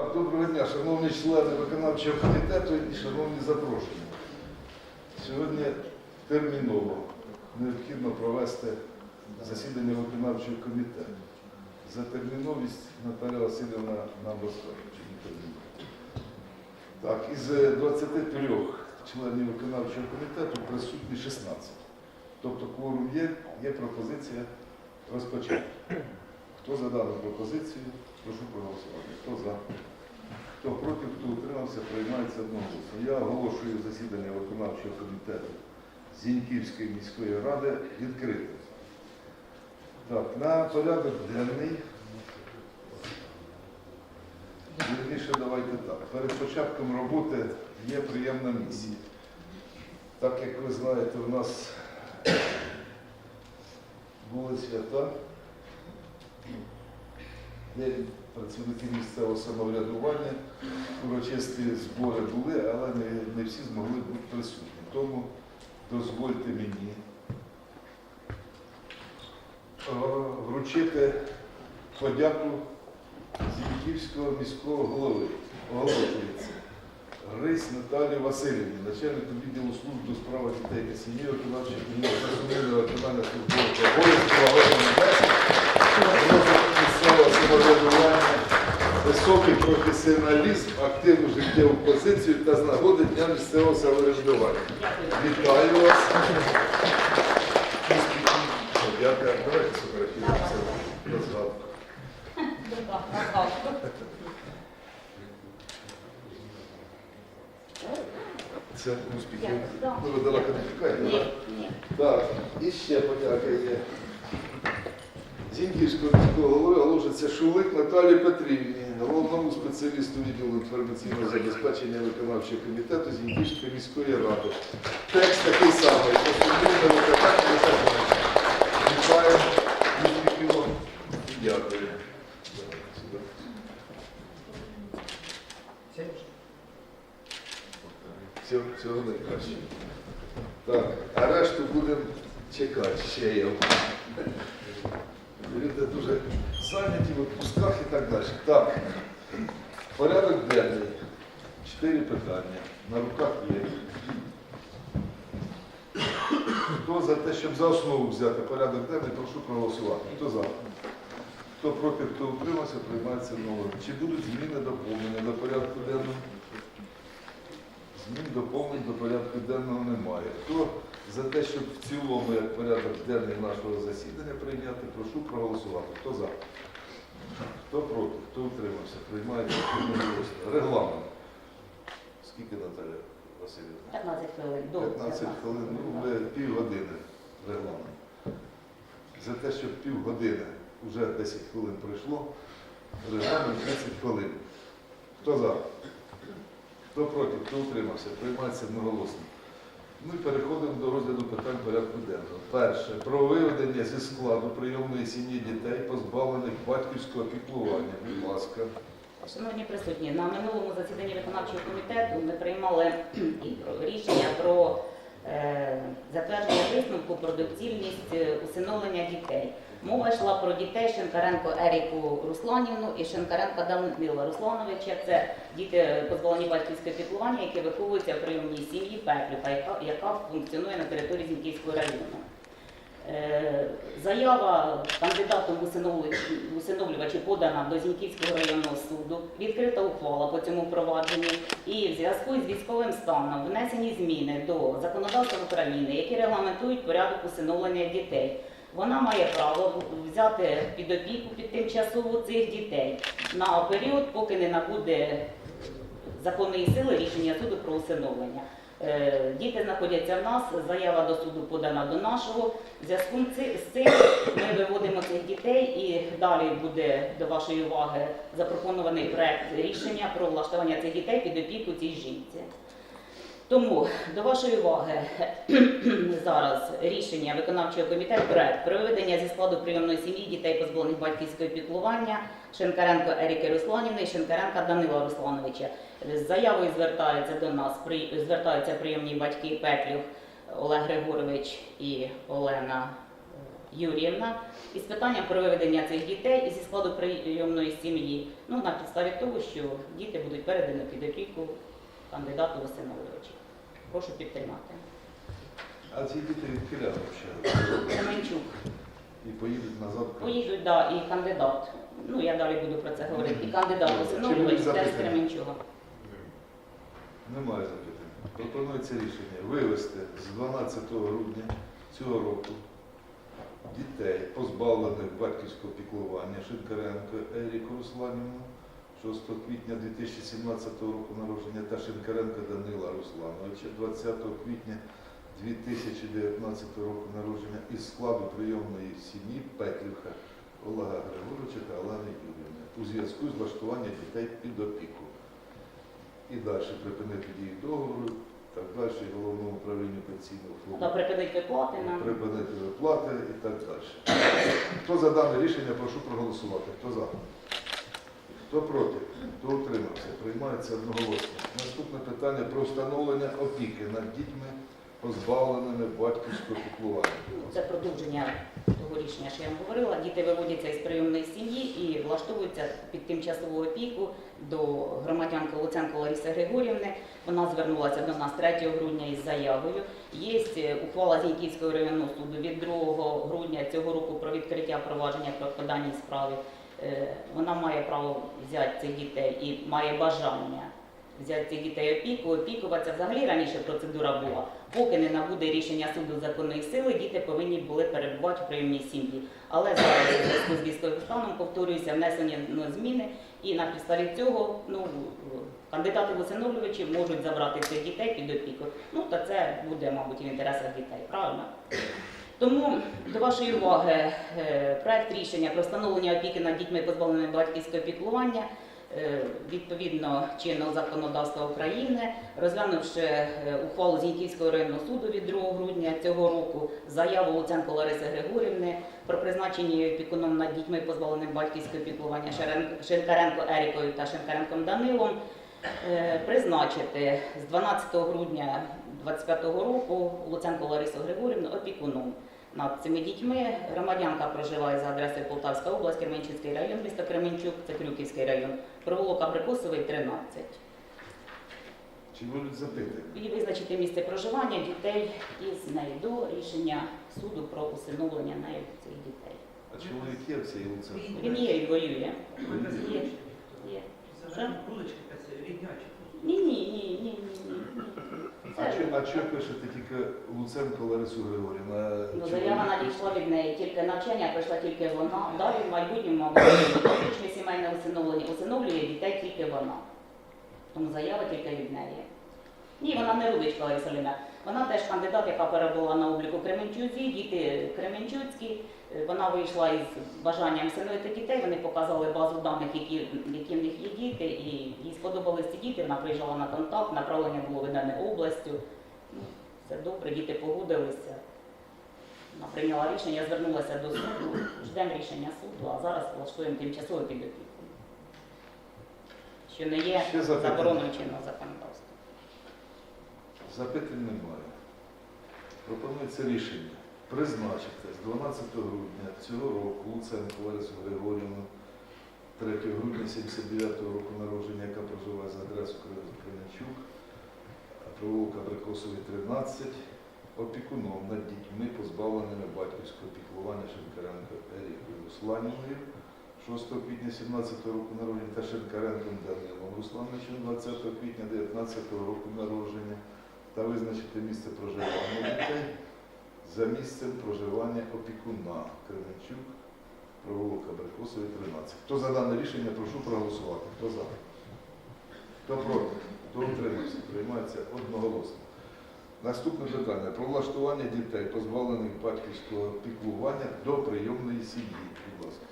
Так, доброго дня, шановні члени виконавчого комітету і шановні запрошені. Сьогодні терміново необхідно провести засідання виконавчого комітету. За терміновість Наталя Васильівна нам розкаже. Так, із 23 членів виконавчого комітету присутні 16. Тобто кворум є, є пропозиція розпочати. Хто за дану пропозицію, прошу проголосувати. Хто за? Хто проти, хто утримався, приймається одноголосно. Я оголошую засідання виконавчого комітету Зіньківської міської ради відкритим. Так, на порядок денний. Вірніше, давайте так. Перед початком роботи є приємна місія. Так як ви знаєте, у нас були свята. День працівники місцевого самоврядування, урочисті збори були, але не, не всі змогли бути присутні. Тому дозвольте мені е, вручити подяку Зіньківського міського голови. Оголошується. Рись Наталії Васильівні, начальнику відділу служби у справах дітей та сім'ї, комітету зрозуміло виконання Розвиток місцевого самоврядування, високий професіоналізм, активну життєву позицію та з нагоди Дня місцевого самоврядування. Вітаю вас. Дякую. Давайте сфотографіруємося на згадку. Це успіхів. Ну, ви далеко не тікаєте, так? Так, і ще подяка є. Зіньківського міського голови оголошується Шулик Наталії Петрівні, головному спеціалісту відділу інформаційного забезпечення виконавчого комітету Зіньківської міської ради. Текст такий самий. Постійне виконання виконання. Вітаю, успіхів вам і дякую. Всього, всього найкраще. Так, а решту будемо чекати ще я. Люди дуже зайняті в відпусках і так далі. Так, порядок денний. Чотири питання. На руках є. Хто за те, щоб за основу взяти порядок денний, прошу проголосувати. Хто за? Хто проти, хто утримався, приймається новим. Чи будуть зміни доповнення до порядку денного? Змін доповнень до порядку денного немає. Хто за те, щоб в цілому як порядок денний нашого засідання прийняти, прошу проголосувати. Хто за? Хто проти? Хто утримався? Приймається. Регламент. Скільки Наталя Васильівна? 15 хвилин. До 15 хвилин, ну вже півгодини регламент. За те, щоб півгодини, вже 10 хвилин пройшло, регламент 30 хвилин. Хто за? Хто проти, хто утримався, приймається одноголосно. Ми переходимо до розгляду питань порядку денного. Перше. Про виведення зі складу прийомної сім'ї дітей, позбавлених батьківського піклування. Будь ласка. Шановні присутні, на минулому засіданні виконавчого комітету ми приймали рішення про е, затвердження висновку про доцільність е, усиновлення дітей. Мова йшла про дітей Шенкаренко Еріку Русланівну і Шенкаренка Данила Руслановича. Це діти позбавлені батьківського піклування, які виховуються в прийомній сім'ї Пеклюка, яка, функціонує на території Зіньківського району. Е, Заява кандидатом усиновлювачі- подана до Зіньківського районного суду, відкрита ухвала по цьому провадженню і в зв'язку з військовим станом внесені зміни до законодавства України, які регламентують порядок усиновлення дітей. Вона має право взяти під опіку під тимчасово цих дітей на період, поки не набуде законної сили рішення суду про усиновлення. Е, Діти знаходяться в нас, заява до суду подана до нашого. В зв'язку з цим ми виводимо цих дітей і далі буде до вашої уваги запропонований проект рішення про влаштування цих дітей під опіку цій жінці. Тому до вашої уваги зараз рішення виконавчого комітету проект про виведення зі складу прийомної сім'ї дітей позбавлених батьківського піклування Шенкаренко Еріки Русланівни і Шенкаренка Данила Руслановича. З заявою звертаються до нас при звертаються прийомні батьки Петлюх Олег Григорович і Олена Юріївна із питанням про виведення цих дітей зі складу прийомної сім'ї. Ну, на підставі того, що діти будуть передані під опіку кандидату в усиновлювачі. Прошу підтримати. А ці діти відхиляли ще Кременчук. і поїдуть назад. Поїдуть, да, і кандидат. Ну, я далі буду про це говорити. І кандидат в усиновлювачі Чи будуть теж? Кременчуга. Немає запитань. Пропонується рішення вивести з 12 грудня цього року дітей, позбавлених батьківського піклування Шинкаренко Еріку Русланівну, 6 квітня 2017 року народження та Шинкаренка Данила Руслановича, 20 квітня 2019 року народження із складу прийомної сім'ї Петрівка Олега Григоровича та Олени Юрівни у зв'язку з влаштуванням дітей під опіку і далі припинити дію договору, так далі, головному управлінню пенсійного Та фонду припинить виплати нам. припинити виплати і так далі. Хто за дане рішення, прошу проголосувати. Хто за? Хто проти? Хто утримався? Приймається одноголосно. Наступне питання про встановлення опіки над дітьми, позбавленими батьківського піклування. Це продовження того рішення, що я вам говорила. Діти виводяться із прийомної сім'ї і влаштовуються під тимчасову опіку до громадянки Луценко Лариси Григорівни. Вона звернулася до нас 3 грудня із заявою. Є е, ухвала Зіньківського районного суду від 2 грудня цього року про відкриття провадження про по даній справі. Е, Вона має право взяти цих дітей і має бажання взяти цих дітей опіку. Опікуватися взагалі раніше процедура була. Поки не набуде рішення суду законної сили, діти повинні були перебувати в прийомній сім'ї. Але зараз зв'язку з військовим станом повторююся внесені ну, зміни, і на підставі цього ну, кандидати в усиновлювачі можуть забрати цих дітей під опіку. Ну та це буде, мабуть, в інтересах дітей, правильно? Тому до вашої уваги е, проект рішення про встановлення опіки над дітьми, позбавленими батьківського піклування е, відповідно чинного законодавства України, розглянувши е, ухвалу Зіньківського районного суду від 2 грудня цього року, заяву Луценко Лариси Григорівни про призначення опікуном над дітьми, позбавленими батьківського піклування Шинкаренко Ерікою та Шинкаренком Данилом, призначити з 12 грудня 2025 року Луценко Ларису Григорівну опікуном над цими дітьми. Громадянка проживає за адресою Полтавська область, Кременчуцький район, місто Кременчук, це Крюківський район, провулок Абрикосовий, 13. Чи будуть запити? І визначити місце проживання дітей із нею до рішення суду про усиновлення нею цих дітей. А чоловік є в цій? Він є і воює. Є. Є. Що? Ні, ні, ні, ні, ні, ні. А Це- що, а що пишете тільки Луценко Ларису Григорівна? Ну, заява надійшла від неї, тільки навчання пройшла тільки вона. Далі в майбутньому фактичне сімейне усиновлення усиновлює дітей тільки вона. Тому заява тільки від неї. Ні, вона не родичка Лариса Ліна. Вона теж кандидат, яка перебула на обліку Кременчуці, діти Кременчуцькі. Е, Вона вийшла із бажанням всиновити дітей, вони показали базу даних, які, які в них є діти, і їй сподобались ці діти, вона приїжджала на контакт, направлення було видане областю. Ну, Все добре, діти погодилися. Вона прийняла рішення, звернулася до суду, ждемо рішення суду, а зараз влаштуємо тимчасове під опіку. Що не є забороною чинного законодавства. Запитань немає. Пропонується рішення призначити з 12 грудня цього року Луценко Ларису Григорівну 3 грудня 79 року народження, яка проживає за адресою Кременчук, провулок Абрикосовий 13, опікуном над дітьми, позбавленими батьківського піклування Шинкаренко Ерікою Русланівною. 6 квітня 17 року народження та Шинкаренком Данилом Руслановичем. 20 квітня 19 року народження та визначити місце проживання дітей за місцем проживання опікуна Кременчук, провулок Абрикосовий, 13. Хто за дане рішення, прошу проголосувати. Хто за? Хто проти? Хто утримався? Приймається одноголосно. Наступне питання про влаштування дітей, позбавлених батьківського піклування до прийомної сім'ї. Будь ласка.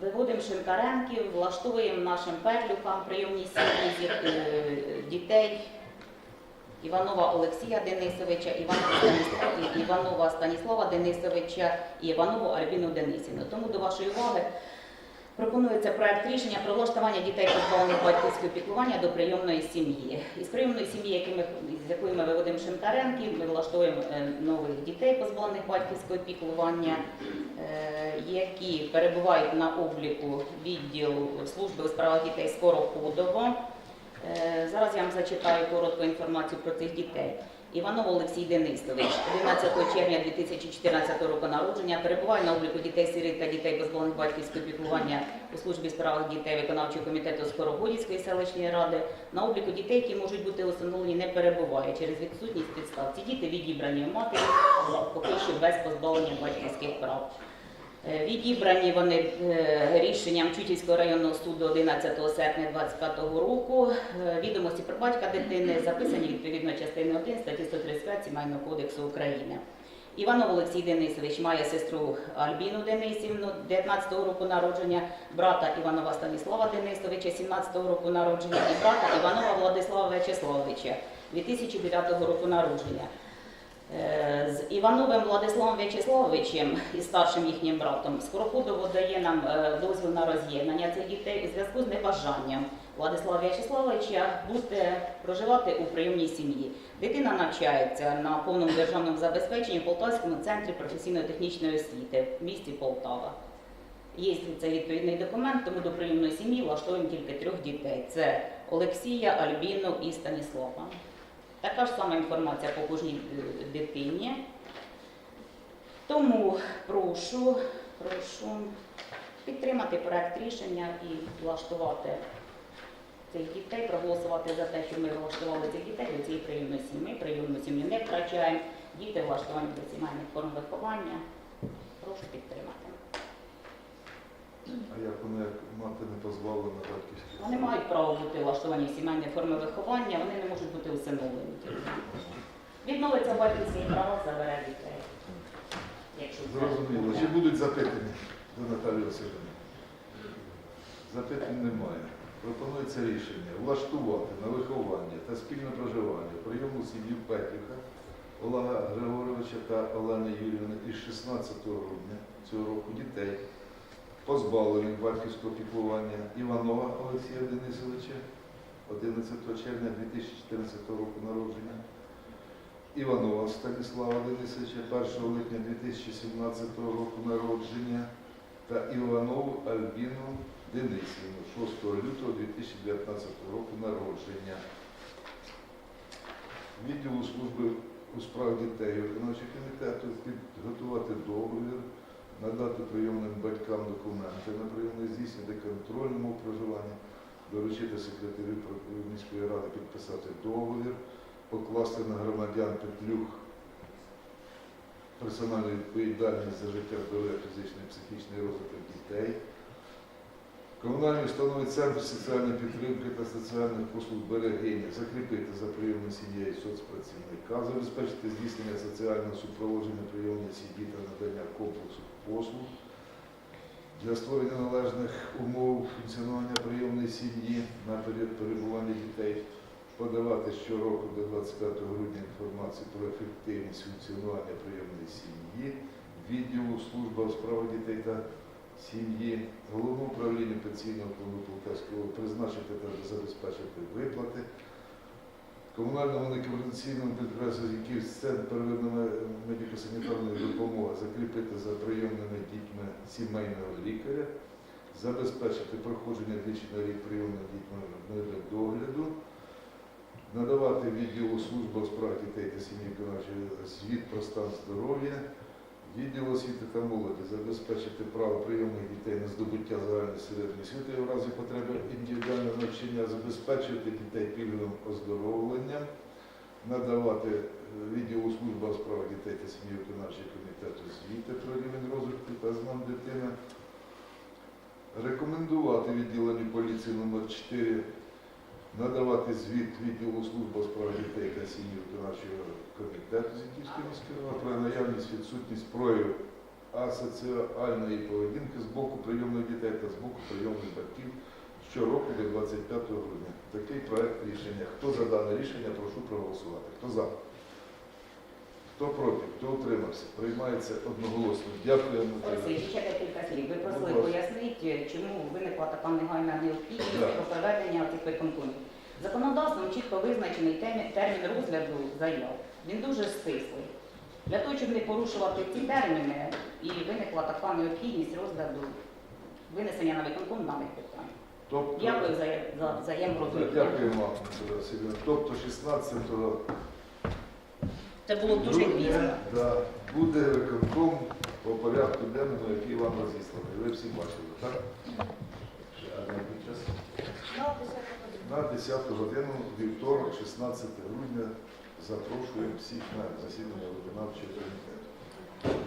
Виводимо шинкаренків, влаштовуємо нашим перлюкам прийомні сім'ї е, дітей Іванова Олексія Денисовича, Іванова Станіслава, Іванова Станіслава Денисовича і Іванову Альбіну Денисівну. Тому до вашої уваги Пропонується проект рішення про влаштування дітей позбавлених батьківського піклування до прийомної сім'ї. Із прийомної сім'ї, з якої ми виводимо Шинкаренків, ми влаштовуємо е, нових дітей позбавлених батьківського піклування, е, які перебувають на обліку відділу служби у справах дітей Скороходово. Е, Зараз я вам зачитаю коротку інформацію про цих дітей. Іванов Олексій Денисович, 11 червня 2014 року народження, перебуває на обліку дітей сиріт та дітей позбавлених батьківського піклування у службі справах дітей виконавчого комітету Скорогодівської селищної ради. На обліку дітей, які можуть бути усиновлені, не перебуває через відсутність підстав. Ці діти відібрані у матері, поки що без позбавлення батьківських прав. Е, Відібрані вони е, рішенням Чутівського районного суду 11 серпня 2025 року. Е, Відомості про батька дитини записані відповідно частини 1 статті 135 Сімейного кодексу України. Іванов Олексій Денисович має сестру Альбіну Денисівну 19-го року народження, брата Іванова Станіслава Денисовича 17-го року народження і брата Іванова Владислава Вячеславовича 2009 року народження. Е, З Івановим Владиславом В'ячеславовичем і старшим їхнім братом Скороходово дає нам е, дозвіл на роз'єднання цих дітей у зв'язку з небажанням Владислава В'ячеславовича бути проживати у прийомній сім'ї. Дитина навчається на повному державному забезпеченні в Полтавському центрі професійно-технічної освіти в місті Полтава. Є це відповідний документ, тому до прийомної сім'ї влаштовуємо тільки трьох дітей: це Олексія, Альбіну і Станіслава. Така ж сама інформація по кожній е, дитині. Тому прошу, прошу підтримати проект рішення і влаштувати цих дітей, проголосувати за те, що ми влаштували цих дітей до цієї прийомної сім'ї. Прийомну сім'ю не втрачаємо. Діти влаштовані до сімейних форм виховання. Прошу підтримати. А як вони як мати не позбавлена? Вони мають право бути влаштовані в сімейні форми виховання, вони не можуть бути усиновлені. Відновиться батьківські права, забере дітей. Зрозуміло. Чи будуть запитання до Наталії Васильівни? Запитань немає. Пропонується рішення влаштувати на виховання та спільне проживання прийому сім'ї Петріка Олега Григоровича та Олени Юрівни із 16 грудня цього року дітей, позбавлених батьківського піклування Іванова Олексія Денисовича 11 червня 2014 року народження. Іванова Станіслава Денисовича 1 липня 2017 року народження та Іванову Альбіну Денисівну 6 лютого 2019 року народження. Відділу служби у справах дітей виконавчого комітету підготувати договір, надати прийомним батькам документи на прийомне здійснення контрольному проживанні, доручити секретарю міської ради підписати договір покласти на громадян Петлюх персональну відповідальність за життя, здоров'я, фізичний і психічний розвиток дітей. Комунальні установи Центр соціальної підтримки та соціальних послуг берегині закріпити за прийомною сім'єю соцпрацівника, забезпечити здійснення соціального супроводження прийомної сім'ї та надання комплексу послуг для створення належних умов функціонування прийомної сім'ї на період перебування дітей подавати щороку до 25 грудня інформацію про ефективність функціонування прийомної сім'ї, відділу служба у справах дітей та сім'ї, головного управління пенсійного фонду Полтавського призначити та забезпечити виплати. Комунальному некомерційному підприємству який центр первинної медико-санітарної допомоги закріпити за прийомними дітьми сімейного лікаря, забезпечити проходження на рік прийомними дітьми догляду, надавати відділу служби у справах дітей та сім'ї виконавчої звіт про стан здоров'я, відділ освіти та молоді забезпечити право прийомних дітей на здобуття загальної середньої освіти в разі потреби індивідуального навчання, забезпечувати дітей пільговим оздоровленням, надавати е, відділу служби у справах дітей та сім'ї виконавчого комітету звіти про рівень розвитку та знам дитини, рекомендувати відділенню поліції номер 4 надавати звіт відділу служби справ дітей та сім'ї виконавчого комітету Зінківської міської ради про наявність відсутність проявів асоціальної поведінки з боку прийомних дітей та з боку прийомних батьків щороку до 25 грудня. Такий проект рішення. Хто за дане рішення, прошу проголосувати. Хто за? Хто проти, хто утримався, приймається одноголосно. Дякую, Анатолій. Олексій, ще декілька слів. Ви просили пояснити, чому виникла така негайна необхідність Да. про проведення цих виконкомів. Законодавством чітко визначений термін розгляду заяв. Він дуже стислий. Для того, щоб не порушувати ці терміни, і виникла така необхідність розгляду винесення на виконком даних питань. Тобто, Дякую за, за взаєморозуміння. Дякуємо, Тобто 16 Це було дуже пізно. да, буде виконком по порядку денному, який вам розісланий. Ви всі бачили, так? А на який час? На 10 годину, вівторок, 16 грудня, запрошуємо всіх на засідання виконавчого комітету.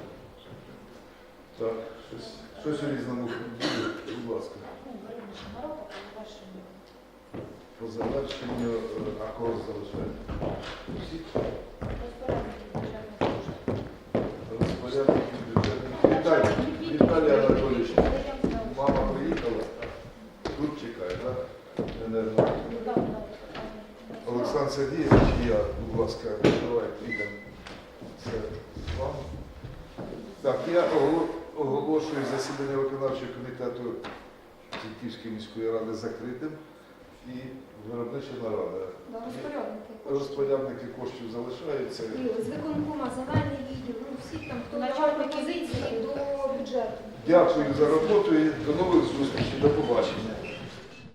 Так, щось, щось у різному буде, будь ласка. По завершенню акорд залишаємо. Всі Олександр Сергійович, я, будь ласка, давайте йдемо. Це вам. Так, я оголошую засідання виконавчого комітету Зіньківської міської ради закритим і виробнича нарада. Розпорядники коштів залишаються. І з виконкома земельний відділ, ну всі там, хто давав пропозиції до бюджету. Дякую за роботу і до нових зустрічей. До побачення.